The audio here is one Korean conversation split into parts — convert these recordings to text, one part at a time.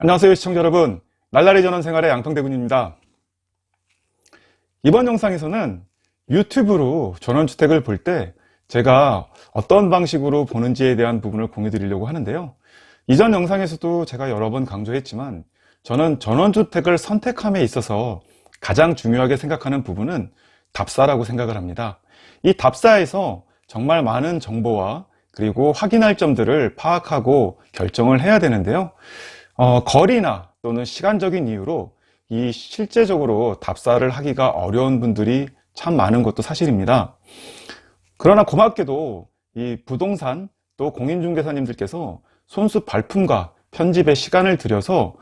안녕하세요 시청자 여러분. 날라리 전원 생활의 양평대군입니다. 이번 영상에서는 유튜브로 전원주택을 볼 때 제가 어떤 방식으로 보는지에 대한 부분을 공유 드리려고 하는데요. 이전 영상에서도 제가 여러 번 강조했지만 저는 전원주택을 선택함에 있어서 가장 중요하게 생각하는 부분은 답사라고 생각을 합니다. 이 답사에서 정말 많은 정보와 그리고 확인할 점들을 파악하고 결정을 해야 되는데요 어, 거리나 또는 시간적인 이유로 이 실제적으로 답사를 하기가 어려운 분들이 참 많은 것도 사실입니다. 그러나 고맙게도 이 부동산 또 공인중개사님들께서 손수 발품과 편집에 시간을 들여서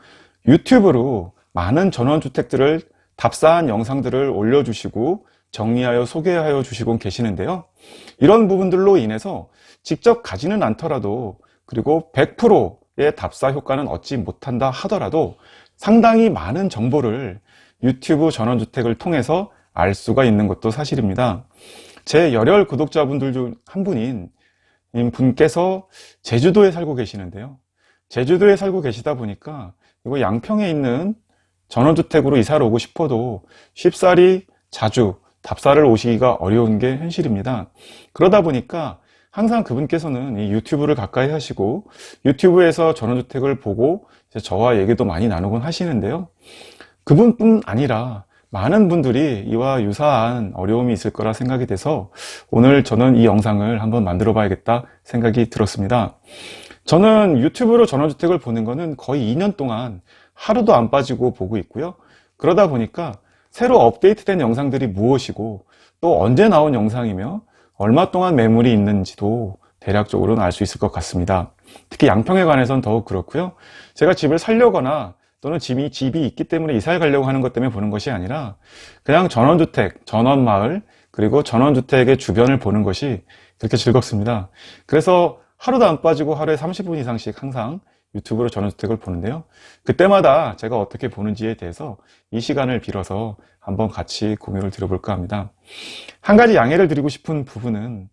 유튜브로 많은 전원주택들을 답사한 영상들을 올려주시고 정리하여 소개하여 주시고 계시는데요. 이런 부분들로 인해서 직접 가지는 않더라도 그리고 100% 의 답사 효과는 얻지 못한다 하더라도 상당히 많은 정보를 유튜브 전원주택을 통해서 알 수가 있는 것도 사실입니다. 제 열혈 구독자분들 중 한 분인 분께서 제주도에 살고 계시는데요. 제주도에 살고 계시다 보니까 이거 양평에 있는 전원주택으로 이사를 오고 싶어도 쉽사리 자주 답사를 오시기가 어려운 게 현실입니다. 그러다 보니까 항상 그분께서는 이 유튜브를 가까이 하시고 유튜브에서 전원주택을 보고 저와 얘기도 많이 나누곤 하시는데요. 그분뿐 아니라 많은 분들이 이와 유사한 어려움이 있을 거라 생각이 돼서 오늘 저는 이 영상을 한번 만들어 봐야겠다 생각이 들었습니다. 저는 유튜브로 전원주택을 보는 거는 거의 2년 동안 하루도 안 빠지고 보고 있고요. 그러다 보니까 새로 업데이트된 영상들이 무엇이고 또 언제 나온 영상이며 얼마 동안 매물이 있는지도 대략적으로는 알 수 있을 것 같습니다. 특히 양평에 관해서는 더욱 그렇고요. 제가 집을 살려거나 또는 집이, 집이 있기 때문에 이사를 가려고 하는 것 때문에 보는 것이 아니라 그냥 전원주택, 전원마을, 그리고 전원주택의 주변을 보는 것이 그렇게 즐겁습니다. 그래서 하루도 안 빠지고 하루에 30분 이상씩 항상 유튜브로 전원주택을 보는데요. 그때마다 제가 어떻게 보는지에 대해서 이 시간을 빌어서 한번 같이 공유를 드려볼까 합니다. 한 가지 양해를 드리고 싶은 부분은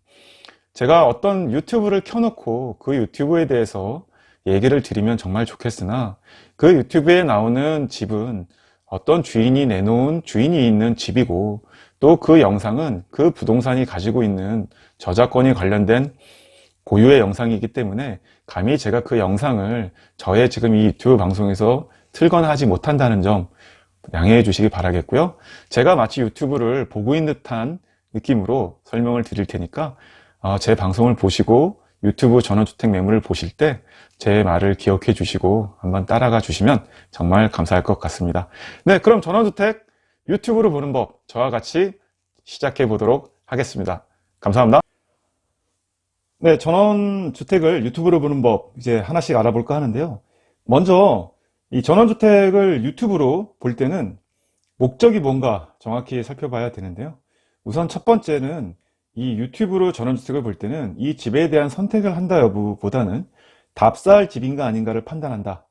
제가 어떤 유튜브를 켜놓고 그 유튜브에 대해서 얘기를 드리면 정말 좋겠으나 그 유튜브에 나오는 집은 어떤 주인이 내놓은 주인이 있는 집이고 또 그 영상은 그 부동산이 가지고 있는 저작권이 관련된 고유의 영상이기 때문에 감히 제가 그 영상을 저의 지금 이 유튜브 방송에서 틀거나 하지 못한다는 점 양해해 주시기 바라겠고요. 제가 마치 유튜브를 보고 있는 듯한 느낌으로 설명을 드릴 테니까 어, 제 방송을 보시고 유튜브 전원주택 매물을 보실 때 제 말을 기억해 주시고 한번 따라가 주시면 정말 감사할 것 같습니다. 네, 그럼 전원주택 유튜브로 보는 법 저와 같이 시작해 보도록 하겠습니다. 감사합니다. 네, 전원주택을 유튜브로 보는 법 이제 하나씩 알아볼까 하는데요. 먼저 이 전원주택을 유튜브로 볼 때는 목적이 뭔가 정확히 살펴봐야 되는데요. 우선 첫 번째는 이 유튜브로 전원주택을 볼 때는 이 집에 대한 선택을 한다 여부보다는 답사할 집인가 아닌가를 판단한다.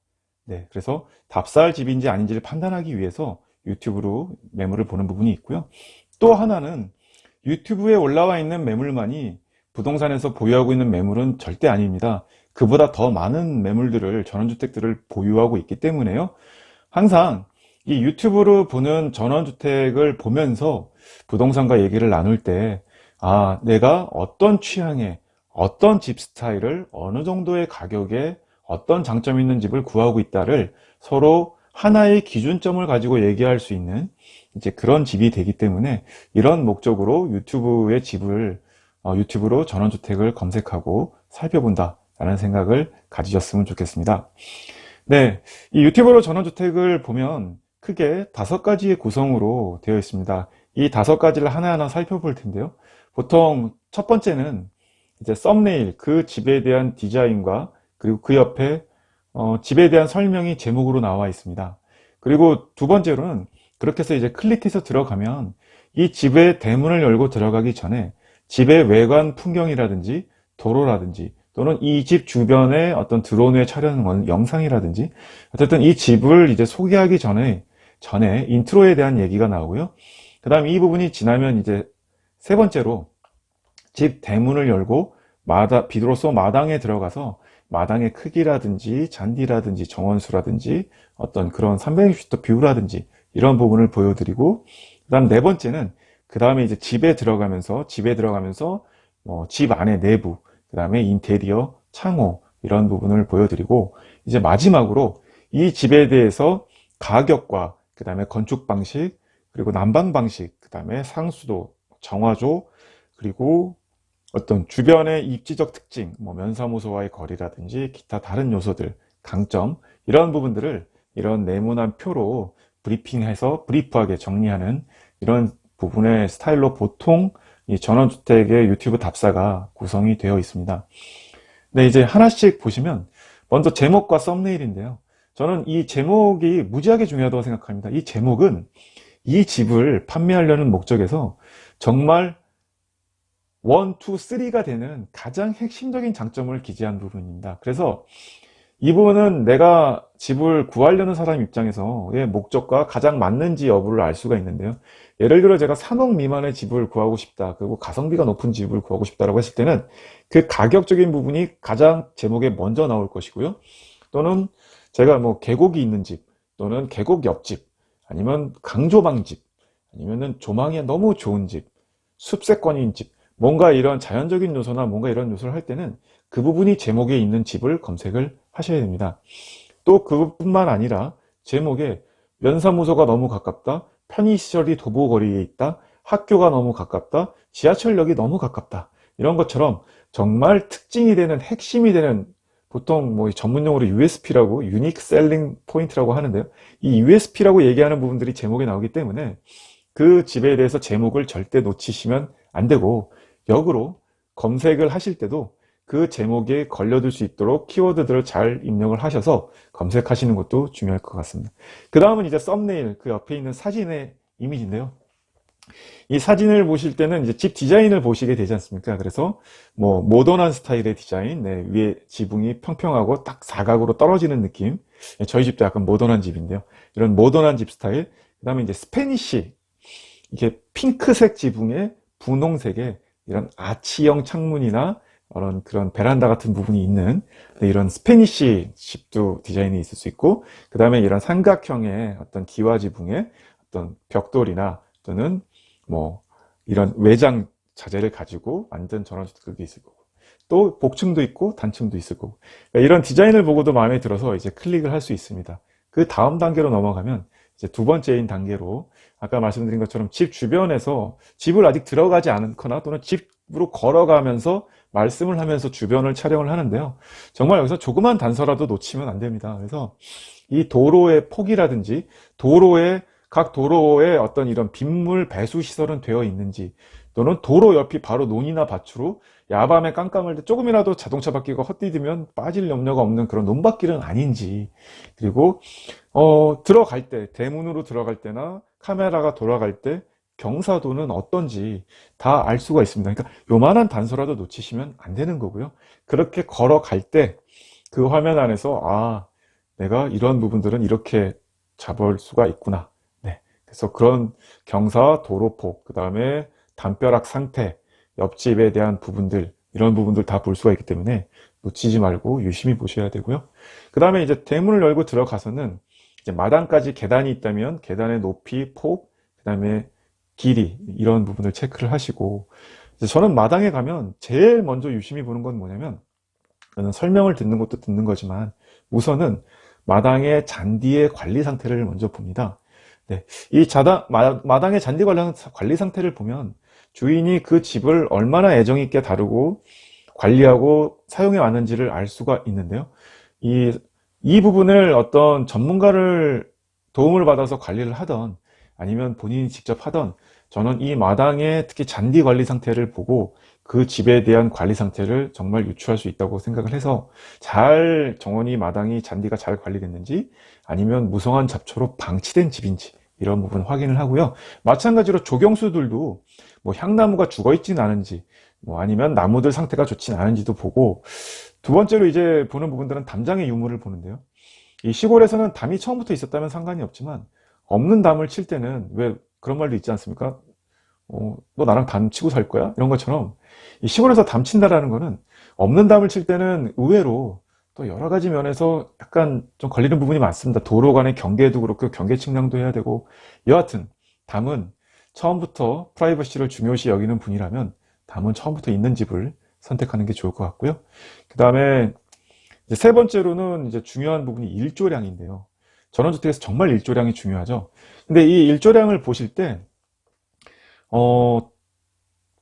네, 그래서 답사할 집인지 아닌지를 판단하기 위해서 유튜브로 매물을 보는 부분이 있고요. 또 하나는 유튜브에 올라와 있는 매물만이 부동산에서 보유하고 있는 매물은 절대 아닙니다. 그보다 더 많은 매물들을 전원주택들을 보유하고 있기 때문에요. 항상 이 유튜브로 보는 전원주택을 보면서 부동산과 얘기를 나눌 때, 아, 내가 어떤 취향의 어떤 집 스타일을 어느 정도의 가격에 어떤 장점 있는 집을 구하고 있다를 서로 하나의 기준점을 가지고 얘기할 수 있는 이제 그런 집이 되기 때문에 이런 목적으로 유튜브의 집을 어, 유튜브로 전원주택을 검색하고 살펴본다 라는 생각을 가지셨으면 좋겠습니다. 네, 이 유튜브로 전원주택을 보면 크게 다섯 가지의 구성으로 되어 있습니다. 이 다섯 가지를 하나하나 살펴볼 텐데요. 보통 첫 번째는 이제 썸네일, 그 집에 대한 디자인과 그리고 그 옆에 어, 집에 대한 설명이 제목으로 나와 있습니다. 그리고 두 번째로는 그렇게 해서 이제 클릭해서 들어가면 이 집의 대문을 열고 들어가기 전에 집의 외관 풍경이라든지 도로라든지 또는 이 집 주변에 어떤 드론 에 촬영 영상이라든지 어쨌든 이 집을 이제 소개하기 전에 전에 인트로에 대한 얘기가 나오고요. 그 다음 이 부분이 지나면 이제 세 번째로 집 대문을 열고 마다 비로소 마당에 들어가서 마당의 크기라든지 잔디라든지 정원수라든지 어떤 그런 360도 뷰라든지 이런 부분을 보여드리고 그 다음 네 번째는 그 다음에 이제 집에 들어가면서 집에 들어가면서 뭐집 안의 내부 그 다음에 인테리어 창호 이런 부분을 보여드리고 이제 마지막으로 이 집에 대해서 가격과 그 다음에 건축 방식 그리고 난방 방식 그 다음에 상수도 정화조 그리고 어떤 주변의 입지적 특징, 뭐 면사무소와의 거리라든지 기타 다른 요소들, 강점 이런 부분들을 이런 네모난 표로 브리핑해서 브리프하게 정리하는 이런 부분의 스타일로 보통 이 전원주택의 유튜브 답사가 구성이 되어 있습니다. 네, 이제 하나씩 보시면 먼저 제목과 썸네일인데요. 저는 이 제목이 무지하게 중요하다고 생각합니다. 이 제목은 이 집을 판매하려는 목적에서 정말 1, 2, 3가 되는 가장 핵심적인 장점을 기재한 부분입니다. 그래서 이 부분은 내가 집을 구하려는 사람 입장에서의 목적과 가장 맞는지 여부를 알 수가 있는데요. 예를 들어 제가 3억 미만의 집을 구하고 싶다. 그리고 가성비가 높은 집을 구하고 싶다라고 했을 때는 그 가격적인 부분이 가장 제목에 먼저 나올 것이고요. 또는 제가 뭐 계곡이 있는 집, 또는 계곡 옆집, 아니면 강조망 집, 아니면은 조망이 너무 좋은 집, 숲세권인 집, 뭔가 이런 자연적인 요소나 뭔가 이런 요소를 할 때는 그 부분이 제목에 있는 집을 검색을 하셔야 됩니다. 또 그것뿐만 아니라 제목에 면사무소가 너무 가깝다, 편의시설이 도보거리에 있다, 학교가 너무 가깝다, 지하철역이 너무 가깝다. 이런 것처럼 정말 특징이 되는 핵심이 되는 보통 뭐 전문용어로 USP라고 유닉 셀링 포인트라고 하는데요. 이 USP라고 얘기하는 부분들이 제목에 나오기 때문에 그 집에 대해서 제목을 절대 놓치시면 안 되고 역으로 검색을 하실 때도 그 제목에 걸려들 수 있도록 키워드들을 잘 입력을 하셔서 검색하시는 것도 중요할 것 같습니다. 그 다음은 이제 썸네일, 그 옆에 있는 사진의 이미지인데요. 이 사진을 보실 때는 이제 집 디자인을 보시게 되지 않습니까? 그래서 뭐 모던한 스타일의 디자인, 네, 위에 지붕이 평평하고 딱 사각으로 떨어지는 느낌. 네, 저희 집도 약간 모던한 집인데요. 이런 모던한 집 스타일. 그 다음에 이제 스페니쉬. 이게 핑크색 지붕에 분홍색의 이런 아치형 창문이나 그런 그런 베란다 같은 부분이 있는 네, 이런 스페니쉬 집도 디자인이 있을 수 있고 그 다음에 이런 삼각형의 어떤 기와 지붕에 어떤 벽돌이나 또는 뭐 이런 외장 자재를 가지고 만든 전원주택도 있을 거고 또 복층도 있고 단층도 있을 거고 그러니까 이런 디자인을 보고도 마음에 들어서 이제 클릭을 할 수 있습니다. 그 다음 단계로 넘어가면 이제 두 번째인 단계로 아까 말씀드린 것처럼 집 주변에서 집을 아직 들어가지 않거나 또는 집 으로 걸어가면서 말씀을 하면서 주변을 촬영을 하는데요. 정말 여기서 조그만 단서라도 놓치면 안 됩니다. 그래서 이 도로의 폭이라든지 도로의 각 도로에 어떤 이런 빗물 배수 시설은 되어 있는지 또는 도로 옆이 바로 논이나 밭으로 야밤에 깜깜할 때 조금이라도 자동차 바퀴가 헛디디면 빠질 염려가 없는 그런 논밭길은 아닌지 그리고 어, 들어갈 때 대문으로 들어갈 때나 카메라가 돌아갈 때 경사도는 어떤지 다 알 수가 있습니다. 그러니까 요만한 단서라도 놓치시면 안 되는 거고요. 그렇게 걸어갈 때 그 화면 안에서 아 내가 이런 부분들은 이렇게 잡을 수가 있구나. 네. 그래서 그런 경사, 도로폭, 그 다음에 담벼락 상태, 옆집에 대한 부분들 이런 부분들 다 볼 수가 있기 때문에 놓치지 말고 유심히 보셔야 되고요. 그 다음에 이제 대문을 열고 들어가서는 이제 마당까지 계단이 있다면 계단의 높이, 폭, 그 다음에 길이 이런 부분을 체크를 하시고 저는 마당에 가면 제일 먼저 유심히 보는 건 뭐냐면 설명을 듣는 것도 듣는 거지만 우선은 마당의 잔디의 관리 상태를 먼저 봅니다. 네, 이 자당, 마, 당의 잔디 관리 상태를 보면 주인이 그 집을 얼마나 애정 있게 다루고 관리하고 사용해 왔는지를 알 수가 있는데요. 이, 이 부분을 어떤 전문가를 도움을 받아서 관리를 하던 아니면 본인이 직접 하던 저는 이 마당의 특히 잔디 관리 상태를 보고 그 집에 대한 관리 상태를 정말 유추할 수 있다고 생각을 해서 잘 정원이 마당이 잔디가 잘 관리됐는지 아니면 무성한 잡초로 방치된 집인지 이런 부분 확인을 하고요. 마찬가지로 조경수들도 뭐 향나무가 죽어 있지는 않은지 뭐 아니면 나무들 상태가 좋진 않은지도 보고 두 번째로 이제 보는 부분들은 담장의 유무를 보는데요. 이 시골에서는 담이 처음부터 있었다면 상관이 없지만 없는 담을 칠 때는 왜 그런 말도 있지 않습니까? 어, 너 나랑 담 치고 살 거야? 이런 것처럼 이 시골에서 담 친다라는 거는 없는 담을 칠 때는 의외로 또 여러 가지 면에서 약간 좀 걸리는 부분이 많습니다. 도로 간의 경계도 그렇고 경계 측량도 해야 되고 여하튼 담은 처음부터 프라이버시를 중요시 여기는 분이라면 담은 처음부터 있는 집을 선택하는 게 좋을 것 같고요. 그 다음에 세 번째로는 이제 중요한 부분이 일조량인데요. 전원주택에서 정말 일조량이 중요하죠. 근데 이 일조량을 보실 때, 어,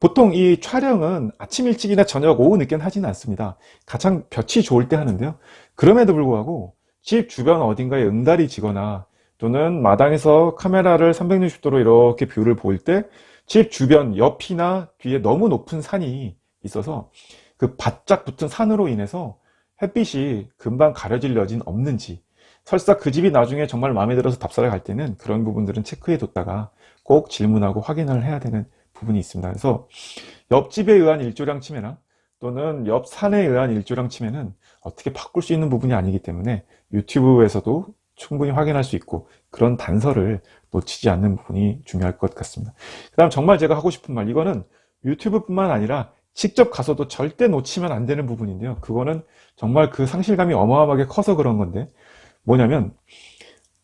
보통 이 촬영은 아침 일찍이나 저녁 오후 늦게는 하지는 않습니다. 가장 볕이 좋을 때 하는데요. 그럼에도 불구하고 집 주변 어딘가에 응달이 지거나 또는 마당에서 카메라를 360도로 이렇게 뷰를 볼 때 집 주변 옆이나 뒤에 너무 높은 산이 있어서 그 바짝 붙은 산으로 인해서 햇빛이 금방 가려질 여진 없는지 설사 그 집이 나중에 정말 마음에 들어서 답사를 갈 때는 그런 부분들은 체크해 뒀다가 꼭 질문하고 확인을 해야 되는 부분이 있습니다. 그래서 옆집에 의한 일조량 침해나 또는 옆 산에 의한 일조량 침해는 어떻게 바꿀 수 있는 부분이 아니기 때문에 유튜브에서도 충분히 확인할 수 있고 그런 단서를 놓치지 않는 부분이 중요할 것 같습니다. 그 다음 정말 제가 하고 싶은 말 이거는 유튜브뿐만 아니라 직접 가서도 절대 놓치면 안 되는 부분인데요. 그거는 정말 그 상실감이 어마어마하게 커서 그런 건데 뭐냐면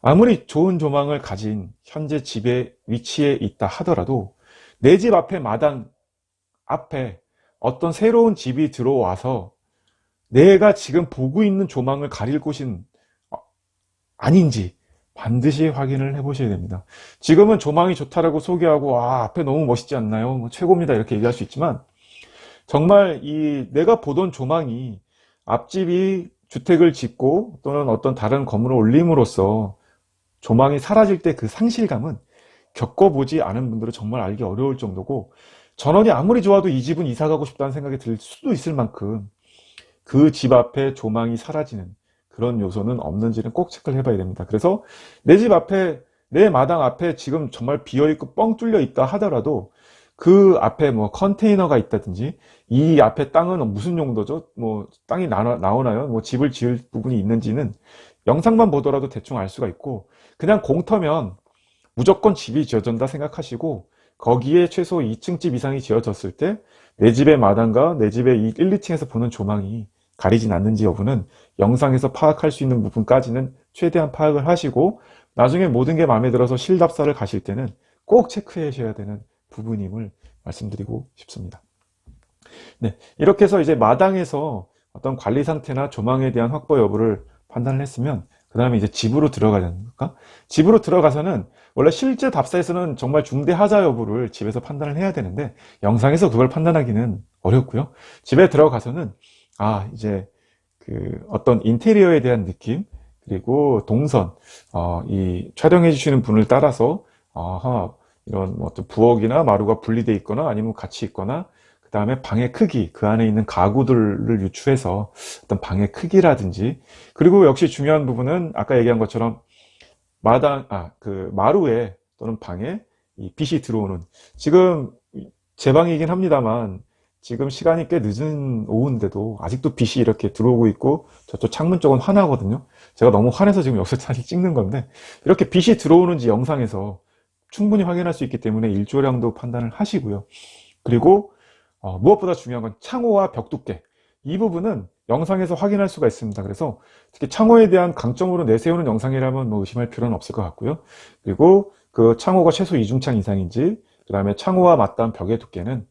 아무리 좋은 조망을 가진 현재 집의 위치에 있다 하더라도 내 집 앞에 마당 앞에 어떤 새로운 집이 들어와서 내가 지금 보고 있는 조망을 가릴 곳인 어, 아닌지 반드시 확인을 해 보셔야 됩니다. 지금은 조망이 좋다라고 소개하고 아 앞에 너무 멋있지 않나요? 뭐 최고입니다 이렇게 얘기할 수 있지만 정말 이 내가 보던 조망이 앞집이 주택을 짓고 또는 어떤 다른 건물을 올림으로써 조망이 사라질 때 그 상실감은 겪어보지 않은 분들은 정말 알기 어려울 정도고 전원이 아무리 좋아도 이 집은 이사 가고 싶다는 생각이 들 수도 있을 만큼 그 집 앞에 조망이 사라지는 그런 요소는 없는지는 꼭 체크를 해봐야 됩니다. 그래서 내 집 앞에 내 마당 앞에 지금 정말 비어있고 뻥 뚫려 있다 하더라도 그 앞에 뭐 컨테이너가 있다든지 이 앞에 땅은 무슨 용도죠? 뭐 땅이 나오나요? 뭐 집을 지을 부분이 있는지는 영상만 보더라도 대충 알 수가 있고 그냥 공터면 무조건 집이 지어진다 생각하시고 거기에 최소 2층 집 이상이 지어졌을 때 내 집의 마당과 내 집의 1, 2층에서 보는 조망이 가리진 않는지 여부는 영상에서 파악할 수 있는 부분까지는 최대한 파악을 하시고 나중에 모든 게 마음에 들어서 실답사를 가실 때는 꼭 체크해 주셔야 되는 부분임을 말씀드리고 싶습니다. 네, 이렇게 해서 이제 마당에서 어떤 관리 상태나 조망에 대한 확보 여부를 판단을 했으면 그 다음에 이제 집으로 들어가야 되는가? 집으로 들어가서는 원래 실제 답사에서는 정말 중대 하자 여부를 집에서 판단을 해야 되는데 영상에서 그걸 판단하기는 어렵고요. 집에 들어가서는 아 이제 그 어떤 인테리어에 대한 느낌 그리고 동선 어, 이 촬영해 주시는 분을 따라서 아하 이런 뭐 어떤 부엌이나 마루가 분리되어 있거나 아니면 같이 있거나 그 다음에 방의 크기, 그 안에 있는 가구들을 유추해서 어떤 방의 크기라든지, 그리고 역시 중요한 부분은 아까 얘기한 것처럼 마당, 아, 그 마루에 또는 방에 이 빛이 들어오는, 지금 제 방이긴 합니다만, 지금 시간이 꽤 늦은 오후인데도 아직도 빛이 이렇게 들어오고 있고 저쪽 창문 쪽은 환하거든요. 제가 너무 환해서 지금 여기서 사진 찍는 건데 이렇게 빛이 들어오는지 영상에서 충분히 확인할 수 있기 때문에 일조량도 판단을 하시고요. 그리고 어, 무엇보다 중요한 건 창호와 벽 두께. 이 부분은 영상에서 확인할 수가 있습니다. 그래서 특히 창호에 대한 강점으로 내세우는 영상이라면 뭐 의심할 필요는 없을 것 같고요. 그리고 그 창호가 최소 이중창 이상인지, 그 다음에 창호와 맞닿은 벽의 두께는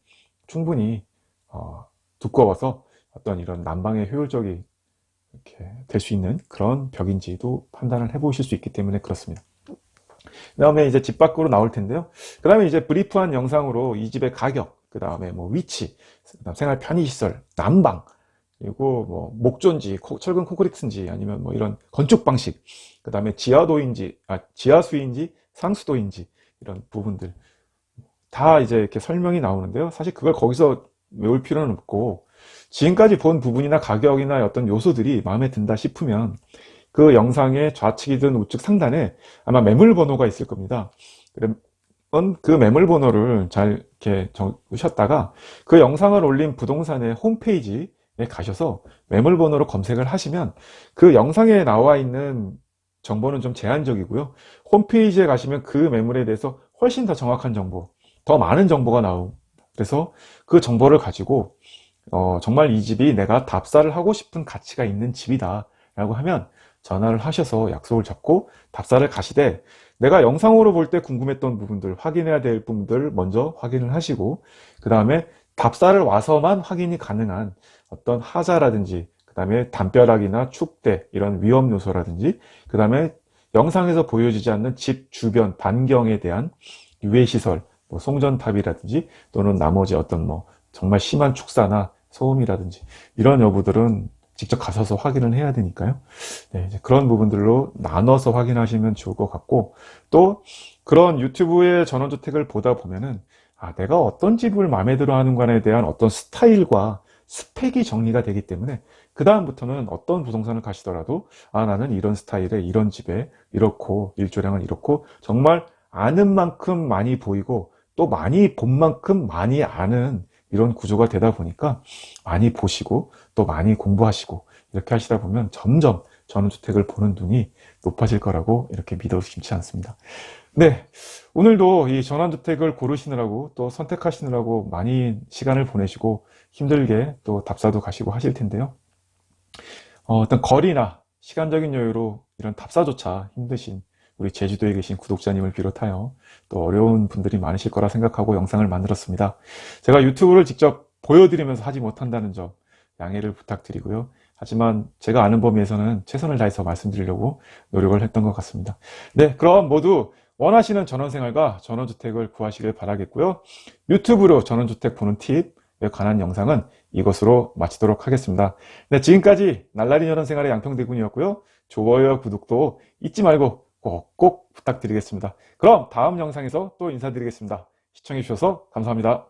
충분히 어, 두꺼워서 어떤 이런 난방의 효율적이 이렇게 될 수 있는 그런 벽인지도 판단을 해보실 수 있기 때문에 그렇습니다. 그 다음에 이제 집 밖으로 나올 텐데요. 그 다음에 이제 브리프한 영상으로 이 집의 가격, 그 다음에 뭐 위치, 그다음 생활 편의시설, 난방, 그리고 뭐 목조인지 철근 콘크리트인지 아니면 뭐 이런 건축 방식, 그 다음에 지하도인지, 아, 지하수인지 상수도인지 이런 부분들 다 이제 이렇게 설명이 나오는데요. 사실 그걸 거기서 외울 필요는 없고 지금까지 본 부분이나 가격이나 어떤 요소들이 마음에 든다 싶으면 그 영상의 좌측이든 우측 상단에 아마 매물 번호가 있을 겁니다. 그 매물 번호를 잘 이렇게 적으셨다가 그 영상을 올린 부동산의 홈페이지에 가셔서 매물 번호로 검색을 하시면 그 영상에 나와 있는 정보는 좀 제한적이고요. 홈페이지에 가시면 그 매물에 대해서 훨씬 더 정확한 정보, 더 많은 정보가 나오고 그래서 그 정보를 가지고 어, 정말 이 집이 내가 답사를 하고 싶은 가치가 있는 집이다 라고 하면 전화를 하셔서 약속을 잡고 답사를 가시되 내가 영상으로 볼 때 궁금했던 부분들 확인해야 될 부분들 먼저 확인을 하시고 그 다음에 답사를 와서만 확인이 가능한 어떤 하자라든지 그 다음에 담벼락이나 축대 이런 위험 요소라든지 그 다음에 영상에서 보여지지 않는 집 주변 반경에 대한 유해 시설 뭐 송전탑이라든지 또는 나머지 어떤 뭐 정말 심한 축사나 소음이라든지 이런 여부들은 직접 가셔서 확인을 해야 되니까요. 네, 그런 부분들로 나눠서 확인하시면 좋을 것 같고 또 그런 유튜브의 전원주택을 보다 보면은 아, 내가 어떤 집을 마음에 들어 하는가에 대한 어떤 스타일과 스펙이 정리가 되기 때문에 그 다음부터는 어떤 부동산을 가시더라도 아, 나는 이런 스타일의 이런 집에 이렇고 일조량은 이렇고 정말 아는 만큼 많이 보이고 또 많이 본 만큼 많이 아는 이런 구조가 되다 보니까 많이 보시고 또 많이 공부하시고 이렇게 하시다 보면 점점 전원주택을 보는 눈이 높아질 거라고 이렇게 믿어 심지 않습니다. 네. 오늘도 이 전원주택을 고르시느라고 또 선택하시느라고 많이 시간을 보내시고 힘들게 또 답사도 가시고 하실 텐데요. 어, 어떤 거리나 시간적인 여유로 이런 답사조차 힘드신 우리 제주도에 계신 구독자님을 비롯하여 또 어려운 분들이 많으실 거라 생각하고 영상을 만들었습니다. 제가 유튜브를 직접 보여드리면서 하지 못한다는 점 양해를 부탁드리고요. 하지만 제가 아는 범위에서는 최선을 다해서 말씀드리려고 노력을 했던 것 같습니다. 네, 그럼 모두 원하시는 전원생활과 전원주택을 구하시길 바라겠고요. 유튜브로 전원주택 보는 팁에 관한 영상은 이것으로 마치도록 하겠습니다. 네, 지금까지 날라리 전원생활의 양평대군이었고요. 좋아요와 구독도 잊지 말고 꼭 꼭 부탁드리겠습니다. 그럼 다음 영상에서 또 인사드리겠습니다. 시청해주셔서 감사합니다.